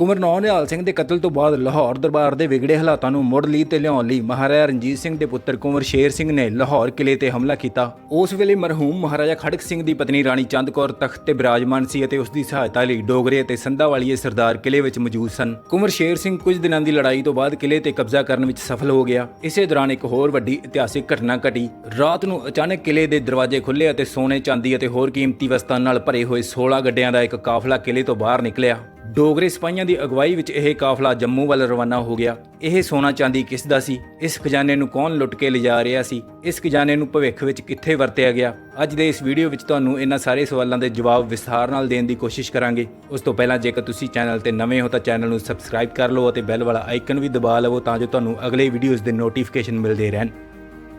ਕੁੰਵਰ ਨੌਨਿਹਾਲ ਸਿੰਘ ਦੇ ਕਤਲ ਤੋਂ ਬਾਅਦ ਲਾਹੌਰ ਦਰਬਾਰ ਦੇ ਵਿਗੜੇ ਹਾਲਾਤਾਂ ਨੂੰ ਮੁੜ ਲਈ ਤੇ ਲਿਆਉਣ ਲਈ ਮਹਾਰਾਜਾ ਰਣਜੀਤ ਸਿੰਘ ਦੇ ਪੁੱਤਰ ਕੁੰਵਰ ਸ਼ੇਰ ਸਿੰਘ ਨੇ ਲਾਹੌਰ ਕਿਲੇ ਤੇ ਹਮਲਾ ਕੀਤਾ। ਉਸ ਵੇਲੇ ਮਰਹੂਮ ਮਹਾਰਾਜਾ ਖੜਕ ਸਿੰਘ ਦੀ ਪਤਨੀ ਰਾਣੀ ਚੰਦ ਕੌਰ ਤਖਤ ਤੇ ਬਿਰਾਜਮਾਨ ਸੀ ਅਤੇ ਉਸ ਦੀ ਸਹਾਇਤਾ ਲਈ ਡੋਗਰੇ ਅਤੇ ਸੰਧਾ ਵਾਲੀਏ ਸਰਦਾਰ ਕਿਲੇ ਵਿੱਚ ਮੌਜੂਦ ਸਨ। ਕੁੰਵਰ ਸ਼ੇਰ ਸਿੰਘ ਕੁਝ ਦਿਨਾਂ ਦੀ ਲੜਾਈ ਤੋਂ ਬਾਅਦ ਕਿਲੇ ਤੇ ਕਬਜ਼ਾ ਕਰਨ ਵਿੱਚ ਸਫਲ ਹੋ ਗਿਆ। ਇਸੇ ਦੌਰਾਨ ਇੱਕ ਹੋਰ ਵੱਡੀ ਇਤਿਹਾਸਿਕ ਘਟਨਾ ਘਟੀ। ਰਾਤ ਨੂੰ ਅਚਾਨਕ ਕਿਲੇ ਦੇ ਦਰਵਾਜ਼ੇ ਖੁੱਲੇ ਅਤੇ ਸੋਨੇ ਚਾਂਦੀ ਅਤੇ ਹੋਰ ਕੀਮਤੀ ਵਸਤਾਂ ਨਾਲ ਭਰੇ ਹੋਏ 16 ਗੱਡਿਆਂ ਦਾ ਇੱਕ ਕਾਫਲਾ ਕਿਲੇ ਤੋਂ ਬਾਹਰ ਨਿਕਲਿਆ। ਡੋਗਰੇ ਸਿਪਾਹੀਆਂ ਦੀ ਅਗਵਾਈ ਵਿੱਚ ਇਹ ਕਾਫਲਾ ਜੰਮੂ ਵੱਲ ਰਵਾਨਾ ਹੋ ਗਿਆ। ਇਹ ਸੋਨਾ ਚਾਂਦੀ ਕਿਸ ਦਾ ਸੀ? ਇਸ ਖਜ਼ਾਨੇ ਨੂੰ ਕੌਣ ਲੁੱਟ ਕੇ ਲਿਜਾ ਰਿਹਾ ਸੀ? ਇਸ ਖਜ਼ਾਨੇ ਨੂੰ ਭਵਿੱਖ ਵਿੱਚ ਕਿੱਥੇ ਵਰਤਿਆ ਗਿਆ? ਅੱਜ ਦੇ ਇਸ ਵੀਡੀਓ ਵਿੱਚ ਤੁਹਾਨੂੰ ਇਹਨਾਂ ਸਾਰੇ ਸਵਾਲਾਂ ਦੇ ਜਵਾਬ ਵਿਸਥਾਰ ਨਾਲ ਦੇਣ ਦੀ ਕੋਸ਼ਿਸ਼ ਕਰਾਂਗੇ। ਉਸ ਤੋਂ ਪਹਿਲਾਂ ਜੇਕਰ ਤੁਸੀਂ ਚੈਨਲ ਤੇ ਨਵੇਂ ਹੋ ਤਾਂ ਚੈਨਲ ਨੂੰ ਸਬਸਕ੍ਰਾਈਬ ਕਰ ਲਓ ਅਤੇ ਬੈਲ ਵਾਲਾ ਆਈਕਨ ਵੀ ਦਬਾ ਲਵੋ ਤਾਂ ਜੋ ਤੁਹਾਨੂੰ ਅਗਲੇ ਵੀਡੀਓਜ਼ ਦੇ ਨੋਟੀਫਿਕੇਸ਼ਨ ਮਿਲਦੇ ਰਹਿਣ।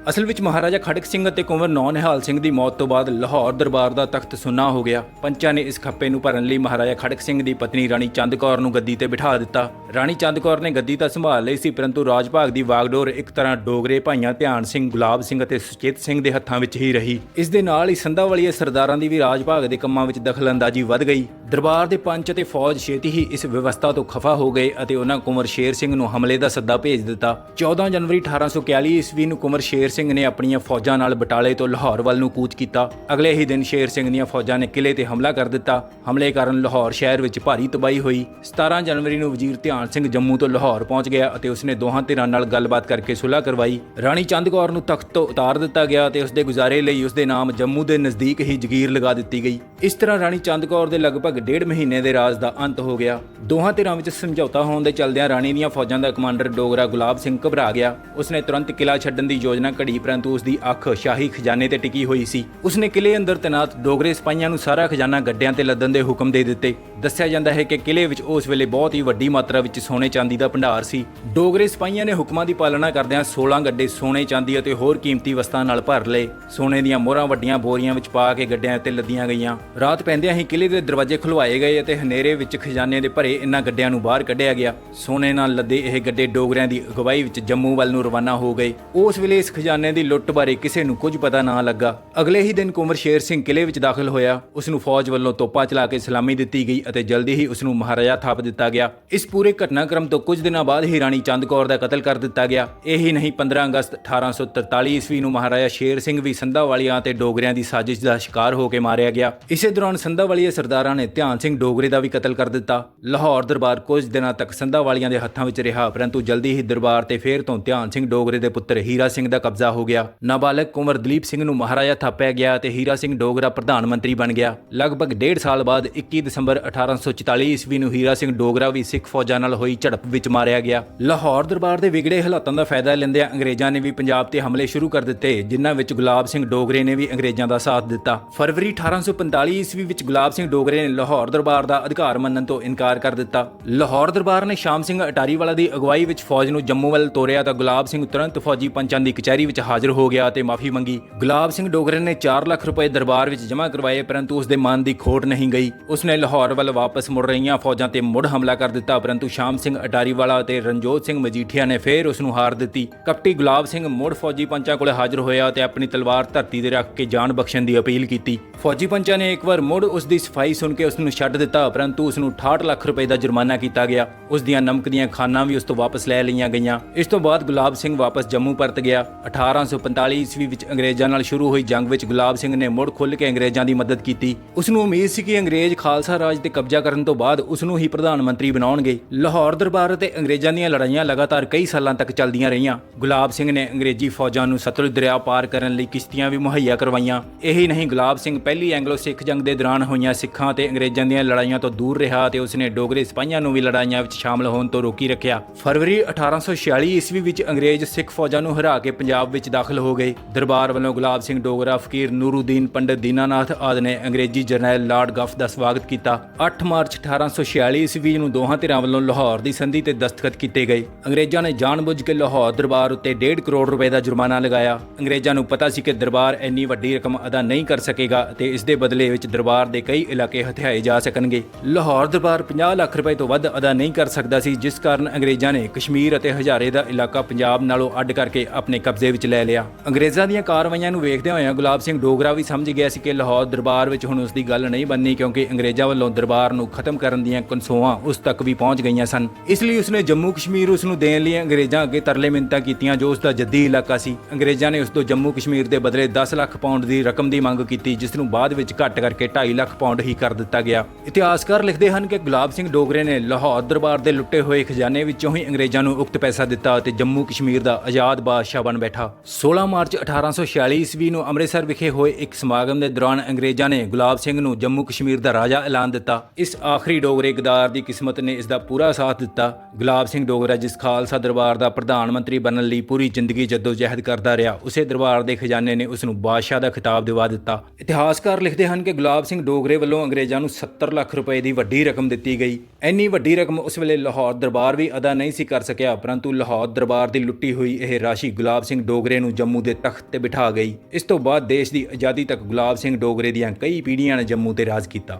ਅਸਲ ਵਿੱਚ ਮਹਾਰਾਜਾ ਖੜਕ ਸਿੰਘ ਅਤੇ ਕੁੰਵਰ ਨੌ ਨਿਹਾਲ ਸਿੰਘ ਦੀ ਮੌਤ ਤੋਂ ਬਾਅਦ ਲਾਹੌਰ ਦਰਬਾਰ ਦਾ ਤਖਤ ਸੁੰਨਾ ਹੋ ਗਿਆ। ਪੰਚਾਂ ਨੇ ਇਸ ਖੱਪੇ ਨੂੰ ਭਰਨ ਲਈ ਮਹਾਰਾਜਾ ਖੜਕ ਸਿੰਘ ਦੀ ਪਤਨੀ ਰਾਣੀ ਚੰਦ ਕੌਰ ਨੂੰ ਗੱਦੀ ਤੇ ਬਿਠਾ ਦਿੱਤਾ। ਰਾਣੀ ਚੰਦ ਕੌਰ ਨੇ ਗੱਦੀ ਤਾਂ ਸੰਭਾਲ ਲਈ ਸੀ, ਪਰੰਤੂ ਰਾਜ ਭਾਗ ਦੀ ਵਾਗਡੋਰ ਇੱਕ ਤਰ੍ਹਾਂ ਡੋਗਰੇ ਭਾਈਆਂ ਧਿਆਨ ਸਿੰਘ, ਗੁਲਾਬ ਸਿੰਘ ਅਤੇ ਸੁਚੇਤ ਸਿੰਘ ਦੇ ਹੱਥਾਂ ਵਿੱਚ ਹੀ ਰਹੀ। ਇਸ ਦੇ ਨਾਲ ਹੀ ਸੰਧਾ ਵਾਲੀਏ ਸਰਦਾਰਾਂ ਦੀ ਵੀ ਰਾਜ ਭਾਗ ਦੇ ਕੰਮਾਂ ਵਿੱਚ ਦਖਲਅੰਦਾਜ਼ੀ ਵੱਧ ਗਈ। ਦਰਬਾਰ ਦੇ ਪੰਚ ਅਤੇ ਫੌਜ ਛੇਤੀ ਹੀ ਇਸ ਵਿਵਸਥਾ ਤੋਂ ਖਫਾ ਹੋ ਗਏ ਅਤੇ ਉਹਨਾਂ ਕੁੰਵਰ ਸ਼ੇਰ ਸਿੰਘ ਨੂੰ ਹਮਲੇ ਦਾ ਸੱਦਾ ਭੇਜ ਦਿੱਤਾ। 14 ਜਨਵਰੀ 1841 ਈਸਵੀ ਨੂੰ ਕੁੰਵਰ ਸ਼ੇਰ ਸਿੰਘ ਨੇ ਆਪਣੀਆਂ ਫੌਜਾਂ ਨਾਲ ਬਟਾਲੇ ਤੋਂ ਲਾਹੌਰ ਵੱਲ ਨੂੰ ਕੂਚ ਕੀਤਾ। ਅਗਲੇ ਹੀ ਦਿਨ ਸ਼ੇਰ ਸਿੰਘ ਦੀਆਂ ਫੌਜਾਂ ਨੇ ਕਿਲੇ ਤੇ ਹਮਲਾ ਕਰ ਦਿੱਤਾ। ਹਮਲੇ ਕਾਰਨ ਲਾਹੌਰ ਸ਼ਹਿਰ ਵਿੱਚ ਭਾਰੀ ਤਬਾਹੀ ਹੋਈ। 17 ਜਨਵਰੀ ਨੂੰ ਵਜ਼ੀਰ ਧਿਆਨ ਸਿੰਘ ਜੰਮੂ ਤੋਂ ਲਾਹੌਰ ਪਹੁੰਚ ਗਿਆ ਅਤੇ ਉਸਨੇ ਦੋਹਾਂ ਧਿਰਾਂ ਨਾਲ ਗੱਲਬਾਤ ਕਰਕੇ ਸੁਲ੍ਹਾ ਕਰਵਾਈ। ਰਾਣੀ ਚੰਦ ਕੌਰ ਨੂੰ ਤਖਤ ਤੋਂ ਉਤਾਰ ਦਿੱਤਾ ਗਿਆ ਤੇ ਉਸਦੇ ਗੁਜ਼ਾਰੇ ਲਈ ਉਸਦੇ ਨਾਮ ਜੰਮੂ ਦੇ ਨਜ਼ਦੀਕ ਹੀ ਜ਼ਗੀਰ ਲਗਾ ਦਿੱਤੀ ਗਈ। ਇਸ ਤਰ੍ਹਾਂ ਰਾਣੀ ਚੰਦ ਕੌਰ ਦੇ ਲਗਭਗ ਡੇਢ ਮਹੀਨੇ ਦੇ ਰਾਜ ਦਾ ਅੰਤ ਹੋ ਗਿਆ। ਦੋਹਾਂ ਧਿਰਾਂ ਵਿੱਚ ਸਮਝੌਤਾ ਹੋਣ ਦੇ ਚੱਲਦਿਆਂ ਰਾਣੀ ਦੀਆਂ ਫੌਜਾਂ ਦਾ ਕਮਾਂਡਰ ਡੋਗਰਾ ਗੁਲਾਬ ਸਿੰਘ ਘਬਰਾ ਗਿਆ। ਉਸਨੇ ਤੁਰੰਤ ਕਿਲਾ ਛੱਡਣ ਦੀ ਯੋਜਨਾ ਘੜੀ ਪਰੰਤੂ ਉਸਦੀ ਅੱਖ ਸ਼ਾਹੀ ਖਜ਼ਾਨੇ ਤੇ ਟਿਕੀ ਹੋਈ ਸੀ। ਉਸਨੇ ਕਿਲੇ ਅੰਦਰ ਤੈਨਾਤ ਡੋਗਰੇ ਸਿਪਾਹੀਆਂ ਨੂੰ ਸਾਰਾ ਖਜ਼ਾਨਾ ਗੱਡਿਆਂ ਤੇ ਲੱਦਣ ਦੇ ਹੁਕਮ ਦੇ ਦਿੱਤੇ। ਦੱਸਿਆ ਜਾਂਦਾ ਹੈ ਕਿ ਕਿਲੇ ਵਿੱਚ ਉਸ ਵੇਲੇ ਬਹੁਤ ਹੀ ਵੱਡੀ ਮਾਤਰਾ ਵਿੱਚ ਸੋਨੇ ਚਾਂਦੀ ਦਾ ਭੰਡਾਰ ਸੀ। ਡੋਗਰੇ ਸਿਪਾਹੀਆਂ ਨੇ ਹੁਕਮਾਂ ਦੀ ਪਾਲਣਾ ਕਰਦਿਆਂ 16 ਗੱਡੇ ਸੋਨੇ ਚਾਂਦੀ ਅਤੇ ਹੋਰ ਕੀਮਤੀ ਵਸਤਾਂ ਨਾਲ ਭਰ ਲਏ। ਸੋਨੇ ਦੀਆਂ ਮੋਹਰਾਂ ਵੱਡੀਆਂ ਬੋਰੀਆਂ ਵਿੱਚ ਪਾ ਕੇ ਗੱਡਿਆਂ ਉੱਤੇ ਲੱਦੀਆਂ ਗਈਆਂ। ਰਾਤ ਪੈਂਦਿਆਂ ਹੀ ਕਿਲੇ ਦੇ ਦਰਵਾਜ਼ੇ ਖੁਲਵਾਏ ਗਏ ਅਤੇ ਹਨੇਰੇ ਵਿੱਚ ਖਜ਼ਾਨੇ ਦੇ ਭਰੇ ਇਨ੍ਹਾਂ ਗੱਡਿਆਂ ਨੂੰ ਬਾਹਰ ਕੱਢਿਆ ਗਿਆ। ਸੋਨੇ ਨਾਲ ਲੱਦੇ ਇਹ ਗੱਡੇ ਡੋਗਰਿਆਂ ਦੀ ਅਗਵਾਈ ਵਿੱਚ ਜੰਮੂ ਵੱਲ ਨੂੰ ਰਵਾਨਾ ਹੋ ਗਏ। ਉਸ ਵੇਲੇ ਇਸ ਖਜ਼ਾਨੇ ਦੀ ਲੁੱਟ ਬਾਰੇ ਕਿਸੇ ਨੂੰ ਕੁਝ ਪਤਾ ਨਾ ਲੱਗਾ। ਅਗਲੇ ਹੀ ਦਿਨ ਕੁੰਵਰ ਸ਼ੇਰ ਸਿੰਘ ਕਿਲੇ ਵਿੱਚ ਦਾਖਲ ਹੋਇਆ। ਉਸ ਨੂੰ ਫੌਜ ਵੱਲੋਂ ਤੋਪਾ ਚਲਾ ਕੇ ਸਲਾਮੀ ਦਿੱਤੀ ਗਈ ਅਤੇ ਜਲਦੀ ਹੀ ਉਸ ਨੂੰ ਮਹਾਰਾਜਾ ਥਾਪ ਦਿੱਤਾ ਗਿਆ। ਇਸ ਪੂਰੇ ਘਟਨਾਕ੍ਰਮ ਤੋਂ ਕੁਝ ਦਿਨਾਂ ਬਾਅਦ ਹੀ ਰਾਣੀ ਚੰਦ ਕੌਰ ਦਾ ਕਤਲ ਕਰ ਦਿੱਤਾ ਗਿਆ। ਇਹੀ ਨਹੀਂ 15 ਅਗਸਤ 1843 ਈਸਵੀ ਨੂੰ ਮਹਾਰਾਜਾ ਸ਼ੇਰ ਸਿੰਘ ਵੀ ਸੰਧਾ ਵਾਲੀਆਂ ਤੇ ਡੋਗਰਿਆਂ ਦੀ ਸਾਜ਼ਿਸ਼ ਦਾ ਸ਼ਿਕਾਰ ਹੋ ਕੇ ਮਾਰਿਆ ਗਿਆ। ਇਸੇ ਦੌਰਾਨ ਸੰਧਾ ਸਰਦਾਰਾਂ ਨੇ ਧਿਆਨ ਸਿੰਘ ਡੋਗਰੇ ਦਾ ਵੀ ਕਤਲ ਕਰ ਦਿੱਤਾ। ਲਾਹੌਰ ਦਰਬਾਰ ਕੁਝ ਦਿਨਾਂ ਤੱਕ ਸੰਧਾਵਾਲੀਆਂ ਦੇ ਹੱਥਾਂ ਵਿੱਚ ਰਿਹਾ, ਪਰੰਤੂ ਜਲਦੀ ਹੀ ਦਰਬਾਰ ਤੇ ਫੇਰ ਤੋਂ ਧਿਆਨ ਸਿੰਘ ਡੋਗਰੇ ਦੇ ਪੁੱਤਰ ਹੀਰਾ ਸਿੰਘ ਦਾ ਕਬਜ਼ਾ ਹੋ ਗਿਆ। ਨਾਬਾਲਗ ਕੁੰਵਰ ਦਲੀਪ ਸਿੰਘ ਨੂੰ ਮਹਾਰਾਜਾ ਥਾਪਿਆ ਗਿਆ ਤੇ ਹੀਰਾ ਸਿੰਘ ਡੋਗਰਾ ਪ੍ਰਧਾਨ ਮੰਤਰੀ ਬਣ ਗਿਆ। ਲਗਭਗ ਡੇਢ ਸਾਲ ਬਾਅਦ 21 ਦਸੰਬਰ 1844 ਈਸਵੀ ਨੂੰ ਹੀਰਾ ਸਿੰਘ ਡੋਗਰਾ ਵੀ ਸਿੱਖ ਫੌਜਾਂ ਨਾਲ ਹੋਈ ਝੜਪ ਵਿੱਚ ਮਾਰਿਆ ਗਿਆ। ਲਾਹੌਰ ਦਰਬਾਰ ਦੇ ਵਿਗੜੇ ਹਾਲਾਤਾਂ ਦਾ ਫਾਇਦਾ ਲੈਂਦਿਆਂ ਅੰਗਰੇਜ਼ਾਂ ਨੇ ਵੀ ਪੰਜਾਬ ਤੇ ਹਮਲੇ ਸ਼ੁਰੂ ਕਰ ਦਿੱਤੇ, ਜਿਨ੍ਹਾਂ ਵਿੱਚ ਗੁਲਾਬ ਸਿੰਘ ਡੋਗਰੇ ਨੇ ਵੀ ਅੰਗਰੇਜ਼ਾਂ ਦਾ ਸਾਥ ਦਿੱਤਾ। ਫਰਵਰੀ 1845 ਈਸਵੀ ਵਿੱਚ ਗੁਲਾਬ ਸਿੰਘ ਡੋਗਰੇ ਨੇ ਲਾਹੌਰ ਦਰਬਾਰ ਦਾ ਅਧਿਕਾਰ ਮੰਨਣ ਤੋਂ ਇਨਕਾਰ ਕਰ ਦਿੱਤਾ। ਲਾਹੌਰ ਦਰਬਾਰ ਨੇ ਸ਼ਾਮ ਸਿੰਘ ਅਟਾਰੀ ਵਾਲਾ ਦੀ ਅਗਵਾਈ ਵਿੱਚ ਫੌਜ ਨੂੰ ਜੰਮੂ ਵੱਲ ਤੋਰਿਆ ਤਾਂ ਗੁਲਾਬ ਸਿੰਘ ਤੁਰੰਤ ਫੌਜੀ ਪੰਚਾਂ ਦੀ ਕਚਹਿਰੀ ਵਿੱਚ ਹਾਜ਼ਰ ਹੋ ਗਿਆ ਤੇ ਮਾਫੀ ਮੰਗੀ। ਗੁਲਾਬ ਸਿੰਘ ਡੋਗਰੇ ਨੇ 4 ਲੱਖ ਰੁਪਏ ਦਰਬਾਰ ਵਿੱਚ ਜਮ੍ਹਾਂ ਕਰਵਾਏ, ਪਰੰਤੂ ਉਸ ਦੇ ਮਨ ਦੀ ਖੋਟ ਨਹੀਂ ਗਈ। ਉਸਨੇ ਲਾਹੌਰ ਵੱਲ ਵਾਪਸ ਮੁੜ ਰਹੀਆਂ ਫੌਜਾਂ ਤੇ ਮੁੜ ਹਮਲਾ ਕਰ ਦਿੱਤਾ, ਪਰੰਤੂ ਸ਼ਾਮ ਸਿੰਘ ਅਟਾਰੀ ਵਾਲਾ ਰਣਜੋਤ ਸਿੰਘ ਮਜੀਠੀਆ ਨੇ ਫੇਰ ਉਸ ਨੂੰ ਹਾਰ ਦਿੱਤੀ। ਕਪਟੀ ਗੁਲਾਬ ਸਿੰਘ ਮੁੜ ਫੌਜੀ ਪੰਚਾਂ ਕੋਲ ਹਾਜ਼ਰ ਹੋਇਆ ਤੇ ਆਪਣੀ ਤਲਵਾਰ ਧਰਤੀ ਤੇ ਰੱਖ ਕੇ ਜਾਨ ਬਖਸ਼ਣ ਦੀ ਅਪੀਲ ਕੀਤੀ। ਫੌਜੀ ਪੰਚਾਂ ਨੇ ਇੱਕ ਵਾਰ ਮੁੜ ਉਸ ਦੀ ਸਫ਼ਾਈ ਸੁਣ ਕੇ ਉਸ ਨੂੰ ਛੱਡ ਦਿੱਤਾ, ਪਰੰਤੂ ਉਸ ਨੂੰ 68 ਲੱਖ ਰੁਪਏ ਦਾ ਜੁਰਮਾਨਾ ਕੀਤਾ ਗਿਆ। ਉਸ ਦੀਆਂ ਨਮਕ ਦੀਆਂ ਖਾਨਾਂ ਵੀ ਉਸ ਤੋਂ ਵਾਪਸ ਲੈ ਲਈਆਂ ਗਈਆਂ। ਇਸ ਤੋਂ ਬਾਅਦ ਗੁਲਾਬ ਸਿੰਘ ਵਾਪਸ ਜੰਮੂ ਪਰਤ ਗਿਆ। 1845 ਈਸਵੀ ਵਿੱਚ ਅੰਗਰੇਜ਼ਾਂ ਨਾਲ ਸ਼ੁਰੂ ਹੋਈ ਜੰਗ ਵਿੱਚ ਗੁਲਾਬ ਸਿੰਘ ਨੇ ਮੁੜ ਖੁੱਲ੍ਹ ਕੇ ਅੰਗਰੇਜ਼ਾਂ ਦੀ ਮਦਦ ਕੀਤੀ। ਉਸ ਨੂੰ ਉਮੀਦ ਸੀ ਕਿ ਅੰਗਰੇਜ਼ ਖਾਲਸਾ ਰਾਜ ਤੇ ਕਬਜ਼ਾ ਕਰਨ ਤੋਂ ਬਾਅਦ ਉਸ ਨੂੰ ਹੀ ਪ੍ਰਧਾਨ ਮੰਤਰੀ ਬਣਾਉਣਗੇ। ਲਾਹੌਰ ਦਰਬਾਰ ਅਤੇ ਅੰਗਰੇਜ਼ਾਂ ਦੀਆਂ ਲੜਾਈਆਂ ਲਗਾਤਾਰ ਕਈ ਸਾਲਾਂ ਤੱਕ ਚੱਲਦੀਆਂ ਰਹੀਆਂ। ਗੁਲਾਬ ਸਿੰਘ ਨੇ ਅੰਗਰੇਜ਼ੀ ਫੌਜਾਂ ਨੂੰ ਸਤਲੁਜ ਦਰਿਆ ਪਾਰ ਕਰਨ ਲਈ ਕਿਸ਼ਤੀਆਂ ਵੀ ਮੁਹੱਈਆ ਕਰਵਾਈਆਂ। ਇਹੀ ਨਹੀਂ ਗੁਲਾਬ ਸਿੰਘ ਪਹਿਲੀ ਐਂਗਲੋ ਸਿੱਖ ਜੰਗ ਦੇ ਦੌਰਾਨ ਹੋਈਆਂ ਸਿੱਖਾਂ ਤੇ ਅੰਗਰੇਜ਼ਾਂ ਦੀਆਂ ਲੜਾਈਆਂ ਤੋਂ ਦੂਰ ਰਿਹਾ ਤੇ ਉਸਨੇ ਡੋਗਰੇ ਸਿਪਾਹੀਆਂ ਨੂੰ ਵੀ ਲੜਾਈਆਂ ਵਿੱਚ ਸ਼ਾਮਲ ਹੋਣ ਤੋਂ ਰੋਕੀ ਰੱਖਿਆ। ਫਰਵਰੀ 1846 ਈਸਵੀ ਵਿੱਚ ਅੰਗਰੇਜ਼ ਸਿੱਖ ਫੌਜਾਂ ਨੂੰ ਹਰਾ ਕੇ ਪੰਜਾਬ ਵਿੱਚ ਦਾਖਲ ਹੋ ਗਏ। ਦਰਬਾਰ ਵੱਲੋਂ ਗੁਲਾਬ ਸਿੰਘ ਡੋਗਰਾ, ਫਕੀਰ ਨੂਰੂਦੀਨ, ਪੰਡਤ ਦੀਨਾਨਾਥ ਆਦਿ ਨੇ ਅੰਗਰੇਜ਼ੀ ਜਰਨੈਲ ਲਾਰਡ ਗੱਫ ਦਾ ਸਵਾਗਤ ਕੀਤਾ। 8 ਮਾਰਚ 1846 ਈਸਵੀ ਨੂੰ ਦੋਹਾਂ ਧਿਰਾਂ ਵੱਲੋਂ ਲਾਹੌਰ ਦੀ ਸੰਧੀ ਤੇ ਦਸਤਖਤ ਕੀਤੇ ਗਏ। ਅੰਗਰੇਜ਼ਾਂ ਨੇ ਜਾਣਬੁੱਝ ਕੇ ਲਾਹੌਰ ਦਰਬਾਰ ਉੱਤੇ 1.5 ਕਰੋੜ ਰੁਪਏ ਦਾ ਜੁਰਮਾਨਾ ਲਗਾਇਆ। ਅੰਗਰੇਜ਼ਾਂ ਨੂੰ ਪਤਾ ਸੀ ਕਿ ਦਰਬਾਰ ਇੰਨੀ ਵੱਡੀ ਰਕਮ ਅਦਾ ਨਹੀਂ ਕਰ ਸਕੇਗਾ ਤੇ ਇਸ ਦੇ ਬਦਲੇ ਵਿੱਚ ਦਰਬਾਰ ਦੇ ਕਈ ਇਲਾਕੇ ਹਥਿਆਏ ਜਾ ਸਕਣਗੇ। ਲਾਹੌਰ ਦਰਬਾਰ 50 ਲੱਖ ਰੁਪਏ ਤੋਂ ਵੱਧ ਅਦਾ ਨਹੀਂ ਕਰ ਸਕਦਾ ਸੀ, ਜਿਸ ਕਾਰਨ ਅੰਗਰੇਜ਼ਾਂ ਨੇ ਕਸ਼ਮੀਰ ਅਤੇ ਹਜ਼ਾਰੇ ਦਾ ਇਲਾਕਾ ਪੰਜਾਬ ਨਾਲੋਂ ਅੱਡ ਕਰਕੇ ਆਪਣੇ ਕਬਜ਼ੇ ਕਬਜ਼ੇ ਵਿੱਚ ਲੈ ਲਿਆ। ਅੰਗਰੇਜ਼ਾਂ ਦੀਆਂ ਕਾਰਵਾਈਆਂ ਨੂੰ ਵੇਖਦਿਆਂ ਹੋਇਆਂ ਗੁਲਾਬ ਸਿੰਘ ਡੋਗਰਾ ਵੀ ਸਮਝ ਗਿਆ ਸੀ ਕਿ ਲਾਹੌਰ ਦਰਬਾਰ ਵਿੱਚ ਹੁਣ ਉਸ ਦੀ ਗੱਲ ਨਹੀਂ ਬੰਨੀ ਕਿਉਂਕਿ ਅੰਗਰੇਜ਼ਾਂ ਵੱਲੋਂ ਦਰਬਾਰ ਨੂੰ ਖਤਮ ਕਰਨ ਦੀਆਂ ਕਨਸੋਆਂ ਉਸ ਤੱਕ ਵੀ ਪਹੁੰਚ ਗਈਆਂ ਸਨ। ਇਸ ਲਈ ਉਸਨੇ ਜੰਮੂ ਕਸ਼ਮੀਰ ਉਸ ਨੂੰ ਦੇਣ ਲਈ ਅੰਗਰੇਜ਼ਾਂ ਅੱਗੇ ਤਰਲੇ ਮਿੰਨਤਾਂ ਕੀਤੀਆਂ ਜੋ ਉਸ ਦਾ ਜੱਦੀ ਇਲਾਕਾ ਸੀ। ਅੰਗਰੇਜ਼ਾਂ ਨੇ ਉਸ ਤੋਂ ਜੰਮੂ ਕਸ਼ਮੀਰ ਦੇ ਬਦਲੇ 10 ਲੱਖ ਪਾਉਂਡ ਦੀ ਰਕਮ ਦੀ ਮੰਗ ਕੀਤੀ, ਜਿਸ ਨੂੰ ਬਾਅਦ ਵਿੱਚ ਘੱਟ ਕਰਕੇ 2.5 ਲੱਖ ਪਾਉਂਡ ਹੀ ਕਰ ਦਿੱਤਾ ਗਿਆ। ਇਤਿਹਾਸਕਾਰ ਲਿਖਦੇ ਹਨ ਕਿ ਗੁਲਾਬ ਸਿੰਘ ਡੋਗਰੇ ਨੇ ਲਾਹੌਰ ਦਰਬਾਰ ਦੇ ਲੁੱਟੇ ਹੋਏ ਖਜ਼ਾਨੇ ਵਿੱਚੋਂ ਹੀ ਅੰਗਰੇਜ਼ਾਂ ਨੂੰ ਉਕਤ ਪੈਸਾ ਦਿੱਤਾ ਅਤੇ ਜੰਮੂ ਕਸ਼ਮੀਰ ਦਾ ਆਜ਼ਾਦ ਬਾਦਸ਼ਾਹ ਬਣ ਬੈਠਾ। ਬੈਠਾ 16 ਮਾਰਚ 1846 ਈਸਵੀ ਨੂੰ ਅੰਮ੍ਰਿਤਸਰ ਵਿਖੇ ਹੋਏ ਇੱਕ ਸਮਾਗਮ ਦੇ ਦੌਰਾਨ ਅੰਗਰੇਜ਼ਾਂ ਨੇ ਗੁਲਾਬ ਸਿੰਘ ਨੂੰ ਜੰਮੂ ਕਸ਼ਮੀਰ ਦਾ ਰਾਜਾ ਐਲਾਨ ਦਿੱਤਾ। ਇਸ ਆਖਰੀ ਡੋਗਰੇ ਗਦਾਰ ਦੀ ਕਿਸਮਤ ਨੇ ਇਸ ਦਾ ਪੂਰਾ ਸਾਥ ਦਿੱਤਾ। ਗੁਲਾਬ ਸਿੰਘ ਡੋਗਰਾ, ਜਿਸ ਖਾਲਸਾ ਦਰਬਾਰ ਦਾ ਪ੍ਰਧਾਨ ਮੰਤਰੀ ਬਣਨ ਲਈ ਪੂਰੀ ਜ਼ਿੰਦਗੀ ਜਦੋਜਹਿਦ ਕਰਦਾ ਰਿਹਾ, ਉਸੇ ਦਰਬਾਰ ਦੇ ਖਜ਼ਾਨੇ ਨੇ ਉਸ ਨੂੰ ਬਾਦਸ਼ਾਹ ਦਾ ਖਿਤਾਬ ਦਿਵਾ ਦਿੱਤਾ। ਇਤਿਹਾਸਕਾਰ ਲਿਖਦੇ ਹਨ ਕਿ ਗੁਲਾਬ ਸਿੰਘ ਡੋਗਰੇ ਵੱਲੋਂ ਅੰਗਰੇਜ਼ਾਂ ਨੂੰ 70 ਲੱਖ ਰੁਪਏ ਦੀ ਵੱਡੀ ਰਕਮ ਦਿੱਤੀ ਗਈ। ਇੰਨੀ ਵੱਡੀ ਰਕਮ ਉਸ ਵੇਲੇ ਲਾਹੌਰ ਦਰਬਾਰ ਵੀ ਅਦਾ ਨਹੀਂ ਸੀ ਕਰ ਸਕਿਆ, ਪਰੰਤੂ ਲਾਹੌਰ ਦਰਬਾਰ ਦੀ ਲੁੱਟੀ ਹੋਈ ਇਹ ਰਾਸ਼ੀ ਗੁਲਾਬ ਸਿੰਘ ਡੋਗਰੇ ਨੂੰ ਜੰਮੂ ਦੇ ਤਖਤ ਤੇ ਬਿਠਾ ਗਈ। ਇਸ ਤੋਂ ਬਾਅਦ ਦੇਸ਼ ਦੀ ਆਜ਼ਾਦੀ ਤੱਕ ਗੁਲਾਬ ਸਿੰਘ ਡੋਗਰੇ ਦੀਆਂ ਕਈ ਪੀੜ੍ਹੀਆਂ ਨੇ ਜੰਮੂ ਤੇ ਰਾਜ ਕੀਤਾ।